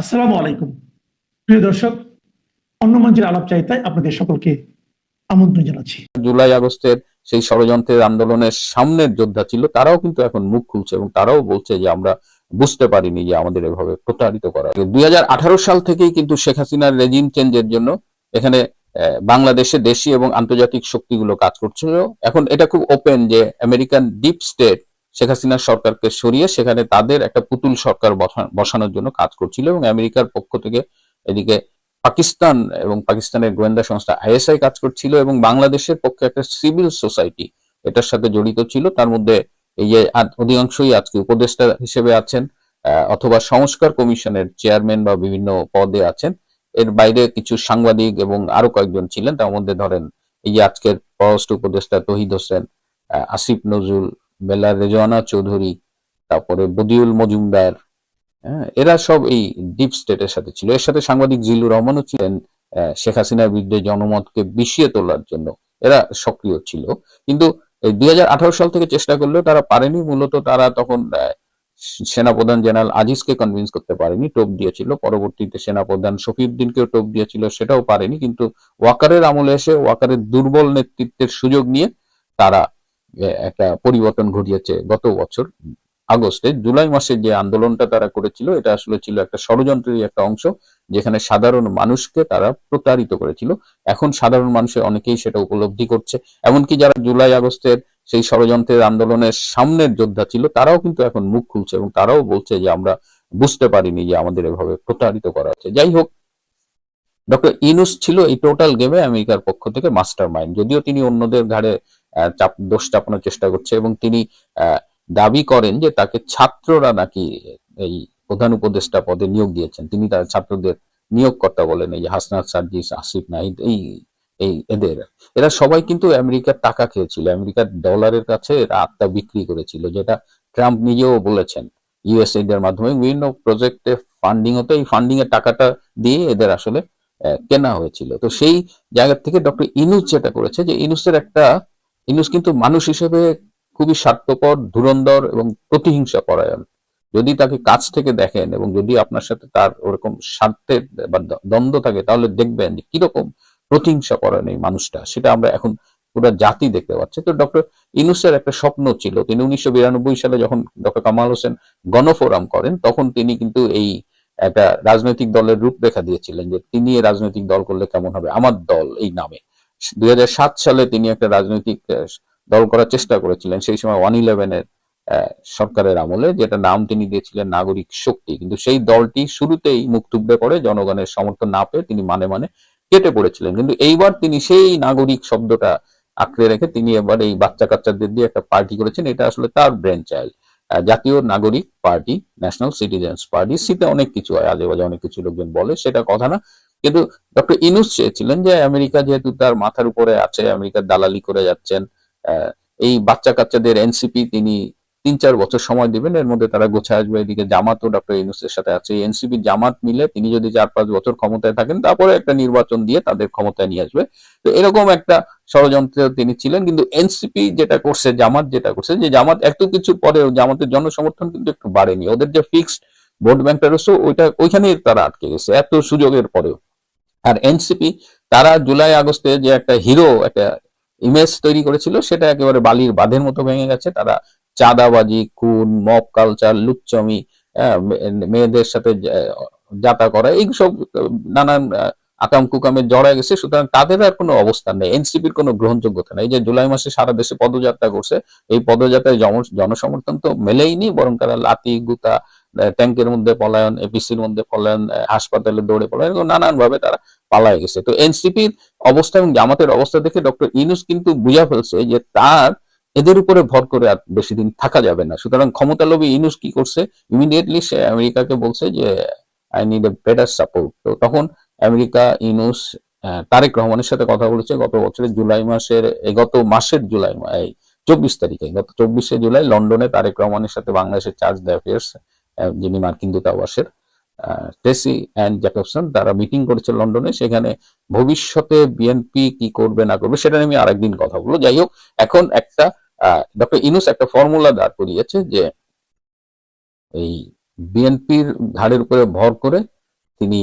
আসসালামু আলাইকুম। প্রিয় দর্শক অন্য মঞ্চের আলাপ চাইতায় আপনাদের সকলকে আমন্ত্রণ জানাচ্ছি। জুলাই আগস্টের সেই ষড়যন্ত্রের আন্দোলনের সামনের যোদ্ধা ছিল, তারাও কিন্তু এখন মুখ খুলছে এবং তারাও বলছে যে আমরা বুঝতে পারিনি যে আমাদের এভাবে প্রতারিত করা। দুই হাজার আঠারো সাল থেকেই কিন্তু শেখ হাসিনার রেজিম চেঞ্জের জন্য এখানে বাংলাদেশে দেশি এবং আন্তর্জাতিক শক্তিগুলো কাজ করছিল এখন এটা খুব ওপেন যে আমেরিকান ডিপ স্টেট শেখ হাসিনার সরকারকে সরিয়ে সেখানে তাদের একটা পুতুল সরকার বসানোর জন্য কাজ করছিল এবং আমেরিকার পক্ষ থেকে এদিকে পাকিস্তান এবং পাকিস্তানের গোয়েন্দা সংস্থা আইএসআই কাজ করছিল এবং বাংলাদেশের পক্ষে একটা সিভিল সোসাইটি এটার সাথে জড়িত ছিল। তার মধ্যে এই যে অধিকাংশই আজকে উপদেষ্টা হিসেবে আছেন অথবা সংস্কার কমিশনের চেয়ারম্যান বা বিভিন্ন পদে আছেন। এর বাইরে কিছু সাংবাদিক এবং আরও কয়েকজন ছিলেন। তার মধ্যে ধরেন এই যে আজকের পররাষ্ট্র উপদেষ্টা তহিদ হোসেন আসিফ নজরুল বেলা রেজওয়ানা চৌধুরী, তারপরে বদিউল মজুমদার হ্যাঁ এরা সব এই ডিপ স্টেটের সাথে ছিল। এর সাথে সাংবাদিক জিল্লুর রহমানও ছিলেন শেখ হাসিনার বিরুদ্ধে জনমতকে বিষিয়ে তোলার জন্য। এরা সক্রিয় ছিল। কিন্তু দুই সাল থেকে চেষ্টা করলেও তারা পারেনি। মূলত তারা তখন সেনাপ্রধান জেনারেল আজিজকে কনভিন্স করতে পারেনি, টোপ দিয়েছিল। পরবর্তীতে সেনাপ্রধান শফিউদ্দিনকেও টোপ দিয়েছিল, সেটাও পারেনি। কিন্তু ওয়াকারের আমলে এসে ওয়াকারের দুর্বল নেতৃত্বের সুযোগ নিয়ে তারা একটা পরিবর্তন ঘটিয়েছে গত বছর আগস্টে। জুলাই মাসে যে আন্দোলনটা তারা করেছিল, এটা আসলে ছিল একটা ষড়যন্ত্রেরই একটা অংশ যেখানে সাধারণ মানুষকে তারা প্রতারিত করেছিল। এখন সাধারণ মানুষের অনেকেই সেটা উপলব্ধি করছে। এমনকি যারা জুলাই আগস্টের সেই ষড়যন্ত্রের আন্দোলনের সামনের যোদ্ধা ছিল, তারাও কিন্তু এখন মুখ খুলছে এবং তারাও বলছে যে আমরা বুঝতে পারিনি যে আমাদের এভাবে প্রতারিত করা হচ্ছে। যাই হোক, ডক্টর ইনুস ছিল এই টোটাল গেমে আমেরিকার পক্ষ থেকে মাস্টার মাইন্ড যদিও তিনি অন্যদের ঘাড়ে চাপ, দোষ চাপানোর চেষ্টা করছে এবং তিনি দাবি করেন যে তাকে ছাত্ররা নাকি এই প্রধান উপদেষ্টা পদে নিয়োগ দিয়েছেন। তিনি তার ছাত্রদের নিয়োগকর্তা বলেন, এই হাসনাত সার্জিস, আসিফ নাহিদ, এই এই এদের। এরা সবাই কিন্তু আমেরিকার টাকা খেয়েছিল। আমেরিকার ডলারের কাছে এরা আত্মা বিক্রি করেছিল, যেটা ট্রাম্প নিজেও বলেছেন। ইউএসএইড এর মাধ্যমে বিভিন্ন প্রজেক্টে ফান্ডিং হতো। এই ফান্ডিং এর টাকাটা দিয়ে এদের আসলে কেনা হয়েছিল। তো সেই জায়গা থেকে ডক্টর ইনুস যেটা করেছে, যে ইনুসের একটা ইনুস কিন্তু মানুষ হিসেবে খুবই স্বার্থপর, ধুরন্ধর এবং প্রতিহিংসা পরায়ণ। যদি তাকে কাছ থেকে দেখেন এবং যদি আপনার সাথে তার ওরকম স্বার্থের বা দ্বন্দ্ব থাকে, তাহলে দেখবেন যে কীরকম প্রতিহিংসা পরায়ণ এই মানুষটা। সেটা আমরা এখন পুরো জাতি দেখতে পাচ্ছি। তো ডক্টর ইনুসের একটা স্বপ্ন ছিল, তিনি উনিশশো বিরানব্বই সালে যখন ডক্টর কামাল হোসেন গণফোরাম করেন, তখন তিনি কিন্তু এই একটা রাজনৈতিক দলের রূপরেখা দিয়েছিলেন যে তিনি রাজনৈতিক দল করলে কেমন হবে? আমার দল এই নামে। দুই হাজার সাত সালে তিনি একটা রাজনৈতিক দল করার চেষ্টা করেছিলেন। সেই সময় ওয়ান ইলেভেনের সরকারের আমলে যেটা নাম তিনি দিয়েছিলেন নাগরিক শক্তি। কিন্তু সেই দলটি শুরুতেই মুখ থুবড়ে পড়ে, জনগণের সমর্থন না পেয়ে তিনি মানে মানে কেটে পড়েছিলেন। কিন্তু এইবার তিনি সেই নাগরিক শব্দটা আঁকড়ে রেখে তিনি এবার এই বাচ্চা কাচ্চাদের দিয়ে একটা পার্টি করেছেন। এটা আসলে তার ব্রেন চাইল্ড জাতীয় নাগরিক পার্টি ন্যাশনাল সিটিজেন্স পার্টি সিতে অনেক কিছু হয় আজে বাজে অনেক কিছু লোকজন বলে, সেটা কথা না। কিন্তু ডক্টর ইনুস চেয়েছিলেন যে আমেরিকা যেহেতু তার মাথার উপরে আছে, আমেরিকার দালালি করে যাচ্ছেন এই বাচ্চা কাচ্চাদের এনসিপি তিনি তিন চার বছর সময় দিবেন, এর মধ্যে তারা গোছা আসবে। এদিকে জামাতও ডক্টর ইনুসের সাথে আছে। এনসিপি জামাত মিলে তিনি যদি চার পাঁচ বছর ক্ষমতায় থাকেন, তারপরে একটা নির্বাচন দিয়ে তাদের ক্ষমতায় নিয়ে আসবে। তো এরকম একটা ষড়যন্ত্রে তিনি ছিলেন, কিন্তু এনসিপি যেটা করছে, জামাত যেটা করছে, যে জামাত এত কিছু পরেও জামাতের জনসমর্থন কিন্তু একটু বাড়েনি। ওদের যে ফিক্সড ভোট ব্যাংকটা রয়েছে, ওইটা ওইখানেই তারা আটকে গেছে, এত সুযোগের পরেও। আর এনসিপি, তারা জুলাই আগস্টে যে একটা হিরো, একটা ইমেজ তৈরি করেছিল, সেটা একেবারে বালির বাঁধের মতো ভেঙে গেছে। তারা চাঁদাবাজি, খুন মব কালচার লুচ্চমি মেয়েদের সাথে যাতা করা এইসব নানান আকাম কুকামে জড়া গেছে। সুতরাং তাদের আর কোনো অবস্থান নেই। এনসিপির কোনো গ্রহণযোগ্যতা নেই। যে জুলাই মাসে সারা দেশে পদযাত্রা করছে, এই পদযাত্রায় জনসমর্থন তো মেলেইনি, বরং তারা লাতি গুতা ট্যাঙ্কের মধ্যে পলায়ন এপিসির মধ্যে পলায়ন হাসপাতালে দৌড়ে পলায়ন নানান ভাবে তারা পালায় গেছে। তো এনসিপির অবস্থা এবং জামাতের অবস্থা দেখে ডক্টর ইনুস কিন্তু বুঝা ফেলছে যে তার এদের উপরে ভর করে আর বেশি দিন থাকা যাবে না। সুতরাং ক্ষমতালোভী ইনুস কি করছে? ইমিডিয়েটলি সে আমেরিকাকে বলছে যে I need a better support তো তখন আমেরিকা আহ, তারেক রহমানের সাথে কথা বলেছে গত বছরের জুলাই মাসের গত মাসের জুলাই চব্বিশ তারিখে গত চব্বিশে জুলাই লন্ডনে তারেক রহমানের সাথে বাংলাদেশের চার্জ অ্যাফেয়ার্স যিনি মার্কিন দূতাবাসের টেসি অ্যান্ড জ্যাকবসন তারা মিটিং করেছে লন্ডনে। সেখানে ভবিষ্যতে বিএনপি কি করবে না করবে সেটা নিয়ে আমি আরেকদিন কথা বলব। যাই হোক এখন একটা ডক্টর ইনুস একটা ফর্মুলা দাঁড় করিয়েছে যে এই বিএনপির ঘাড়ের উপরে ভর করে তিনি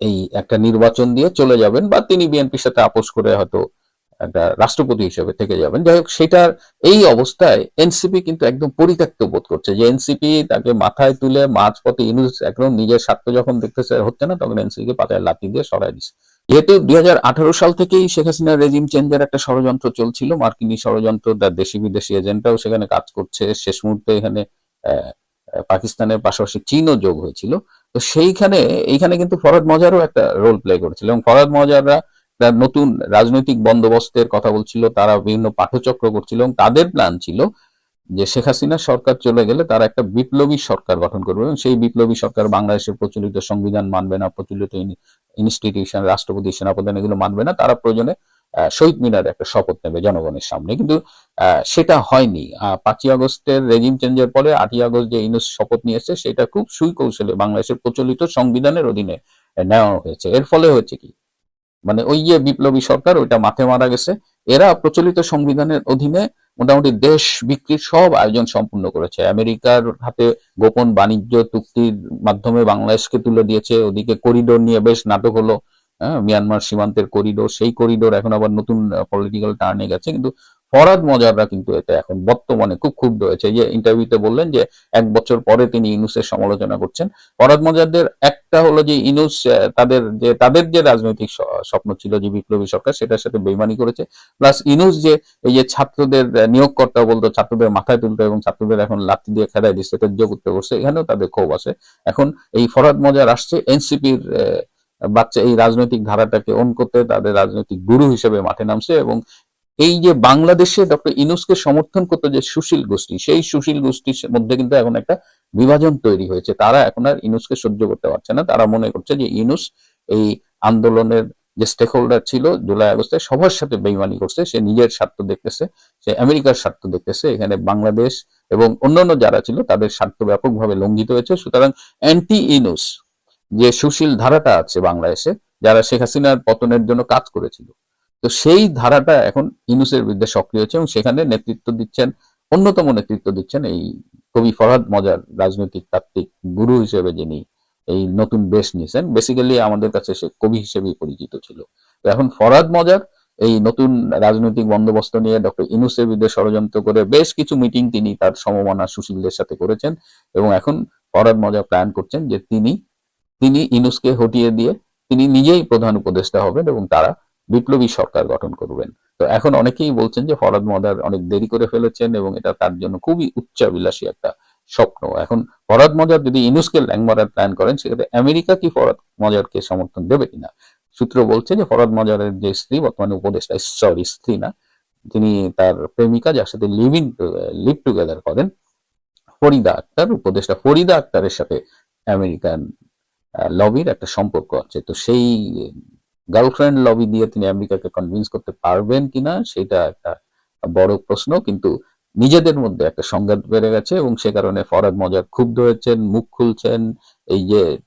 এই একটা নির্বাচন দিয়ে চলে যাবেন বা তিনি বিএনপির সাথে আপোষ করে হয়তো একটা রাষ্ট্রপতি হিসেবে থেকে যাবেন। যাই হোক, সেটার এই অবস্থায় এনসিপি কিন্তু একদম পরিত্যক্ত বোধ করছে যে এনসিপি তাকে মাথায় তুলে মাঝপথে ইউনুস একদম নিজের স্বার্থ যখন দেখতেছে হচ্ছে না, তখন এনসিপি কে পাতায় লাথি দিয়ে সরাই দিচ্ছে। যেহেতু দুই সাল থেকেই শেখ হাসিনার রেজিম চেঞ্জের একটা ষড়যন্ত্র চলছিল, মার্কিনী ষড়যন্ত্র, তার দেশি বিদেশি এজেন্টরাও সেখানে কাজ করছে। শেষ মুহূর্তে এখানে পাকিস্তানের পাশাপাশি চীনও যোগ হয়েছিল। তো সেইখানে, এইখানে কিন্তু ফরাদ মজারও একটা রোল প্লে করেছিল। এবং ফরাদ মজাররা নতুন রাজনৈতিক বন্দোবস্তের কথা বলছিল, তারা বিভিন্ন পাঠচক্র করছিল এবং তাদের প্ল্যান ছিল যে শেখ হাসিনা সরকার চলে গেলে তারা একটা বিপ্লবী সরকার গঠন করবে এবং সেই বিপ্লবী সরকার বাংলাদেশের প্রচলিত সংবিধান মানবে না, প্রচলিত ইনস্টিটিউশন রাষ্ট্রপতি, সেনাপ্রধান এগুলো মানবে না, তারা প্রয়োজনে শহীদ মিনারে একটা শপথ নেবে জনগণের সামনে। কিন্তু সেটা হয়নি। পাঁচই আগস্টের রেজিম চেঞ্জের পরে আটই আগস্ট যে ইনুস শপথ নিয়েছে সেটা খুব সুকৌশলে বাংলাদেশের প্রচলিত সংবিধানের অধীনে নেওয়া হয়েছে। এর ফলে হয়েছে কি? মানে ওই যে বিপ্লবী সরকার, ওইটা মাঠে মারা গেছে। এরা প্রচলিত সংবিধানের অধীনে মোটামুটি দেশ বিক্রির সব আয়োজন সম্পূর্ণ করেছে। আমেরিকার হাতে গোপন বাণিজ্য চুক্তির মাধ্যমে বাংলাদেশকে তুলে দিয়েছে, ওদিকে করিডোর নিয়ে বেশ নাটক হলো হ্যাঁ মিয়ানমার সীমান্তের করিডোর, সেই করিডোর এখন আবার নতুন পলিটিক্যাল টার্নে গেছে। কিন্তু ফরাদ মজাররা কিন্তু এটা এখন বর্তমানে খুব ক্ষুব্ধ হয়েছে। যে ইন্টারভিউতে বললেন যে, এক বছর পরে তিনি ইনুসের সমালোচনা করছেন। ফরাদ মজারদের একটা হলো যে, ইনুস তাদের যে তাদের যে রাজনৈতিক স্বপ্ন ছিল যে, বিপ্লবী সরকার, সেটার সাথে বেইমানি করেছে। প্লাস ইনুস যে, এই যে ছাত্রদের নিয়োগকর্তা বলতো, ছাত্রদের মাথায় তুলতো এবং ছাত্রদের এখন লাঠি দিয়ে খেদায় দিচ্ছে তেজ্য করতে করছে এখানেও তাদের ক্ষোভ আছে। এখন এই ফরাদ মজার আসছে, এনসিপির বাচ্চা এই রাজনৈতিক ধারাটাকে অন করতে তাদের রাজনৈতিক গুরু হিসেবে মাঠে নামছে এবং এই যে বাংলাদেশে ডক্টর ইনুসকে সমর্থন করতে যে সুশীল গোষ্ঠী, সেই সুশীল গোষ্ঠীর মধ্যে কিন্তু এখন একটা বিভাজন তৈরি হয়েছে। তারা এখন আর ইনুসকে সহ্য করতে পারছে না। তারা মনে করছে যে ইনুস এই আন্দোলনের যে স্টেক হোল্ডার ছিল জুলাই আগস্টে সবার সাথে বেইমানি করছে, সে নিজের স্বার্থ দেখতেছে, সে আমেরিকার স্বার্থ দেখতেছে, এখানে বাংলাদেশ এবং অন্যান্য যারা ছিল তাদের স্বার্থ ব্যাপকভাবে লঙ্ঘিত হয়েছে। সুতরাং অ্যান্টি ইনুস যে সুশীল ধারাটা আছে বাংলাদেশে, যারা শেখ হাসিনার পতনের জন্য কাজ করেছিল তো সেই ধারাটা এখন ইনুসের বিরুদ্ধে সক্রিয় হচ্ছে এবং সেখানে নেতৃত্ব দিচ্ছেন, অন্যতম নেতৃত্ব দিচ্ছেন এই কবি ফরহাদ মজার রাজনৈতিক তাত্ত্বিক গুরু হিসেবে যিনি এই নতুন বেশ নিয়েছেন। বেসিক্যালি আমাদের কাছে সে কবি হিসেবেই পরিচিত ছিল। তো এখন ফরহাদ মজার এই নতুন রাজনৈতিক বন্দোবস্ত নিয়ে ডক্টর ইনুসের বিরুদ্ধে ষড়যন্ত্র করে বেশ কিছু মিটিং তিনি তার সমমানা সুশীলদের সাথে করেছেন এবং এখন ফরহাদ মজার প্ল্যান করছেন যে তিনি তিনি ইনুসকে হটিয়ে দিয়ে তিনি নিজেই প্রধান উপদেষ্টা হবেন এবং তারা বিপ্লবী সরকার গঠন করবেন। তো এখন অনেকেই বলছেন যে ফরাদ মদার অনেক দেরি করে ফেলেছেন এবং এটা তার জন্য খুবই উচ্চাবিলাসী একটা স্বপ্ন। এখন ফরাদ মজার যদি ইনুসকে ল্যাং মারার প্ল্যান করেন, সেক্ষেত্রে আমেরিকা কি ফরাদ মজারকে সমর্থন দেবে কিনা? সূত্র বলছে যে ফরাদ মজারের যে স্ত্রী, বর্তমানে উপদেষ্টা সরি স্ত্রী না, তিনি তার প্রেমিকা যার সাথে লিভ ইন লিভ টুগেদার করেন, ফরিদা আক্তার, উপদেষ্টা ফরিদা আক্তারের সাথে আমেরিকান লবির একটা সম্পর্ক আছে। তো সেই গার্লফ্রেন্ড লবি দিয়ে তিনি আমেরিকাকে কনভিন্স করতে পারবেন কিনা, সেটা একটা বড় প্রশ্ন। কিন্তু নিজেদের মধ্যে একটা সংঘাত বেড়ে গেছে এবং সে কারণে ফরাদ মজা ক্ষুব্ধ হয়েছেন, মুখ খুলছেন। এই যে